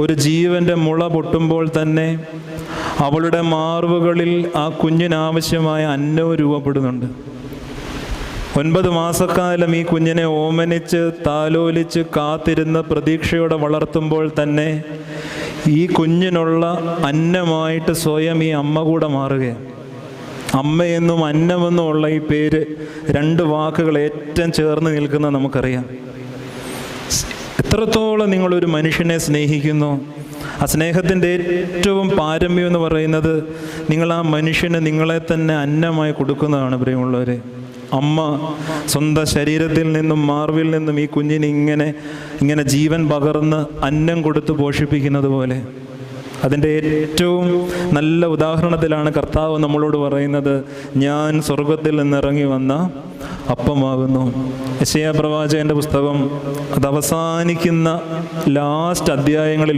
ഒരു ജീവന്റെ മുള പൊട്ടുമ്പോൾ തന്നെ അവളുടെ മാർവുകളിൽ ആ കുഞ്ഞിനാവശ്യമായ അന്നവും രൂപപ്പെടുന്നുണ്ട്. ഒൻപത് മാസക്കാലം ഈ കുഞ്ഞിനെ ഓമനിച്ച് താലോലിച്ച് കാത്തിരുന്ന് പ്രതീക്ഷയോടെ വളർത്തുമ്പോൾ തന്നെ ഈ കുഞ്ഞിനുള്ള അന്നമായിട്ട് സ്വയം ഈ അമ്മ കൂടെ മാറുകയാണ്. അമ്മയെന്നും അന്നമെന്നും ഉള്ള ഈ പേര് രണ്ട് വാക്കുകൾ ഏറ്റവും ചേർന്ന് നിൽക്കുന്ന നമുക്കറിയാം. എത്രത്തോളം നിങ്ങളൊരു മനുഷ്യനെ സ്നേഹിക്കുന്നു? ആ സ്നേഹത്തിന്റെ ഏറ്റവും പാരമ്യം എന്ന് പറയുന്നത് നിങ്ങൾ ആ മനുഷ്യന് നിങ്ങളെ തന്നെ അന്നമായി കൊടുക്കുന്നതാണ് പ്രിയമുള്ളവരെ. അമ്മ സ്വന്തം ശരീരത്തിൽ നിന്നും മാർവിൽ നിന്നും ഈ കുഞ്ഞിന് ഇങ്ങനെ ഇങ്ങനെ ജീവൻ പകർന്ന് അന്നം കൊടുത്ത് പോഷിപ്പിക്കുന്നത് പോലെ. അതിന്റെ ഏറ്റവും നല്ല ഉദാഹരണത്തിലാണ് കർത്താവ് നമ്മളോട് പറയുന്നത് ഞാൻ സ്വർഗത്തിൽ നിന്നിറങ്ങി വന്ന അപ്പമാകുന്നു. യശയ പ്രവാചകന്റെ പുസ്തകം അത് അവസാനിക്കുന്ന ലാസ്റ്റ് അധ്യായങ്ങളിൽ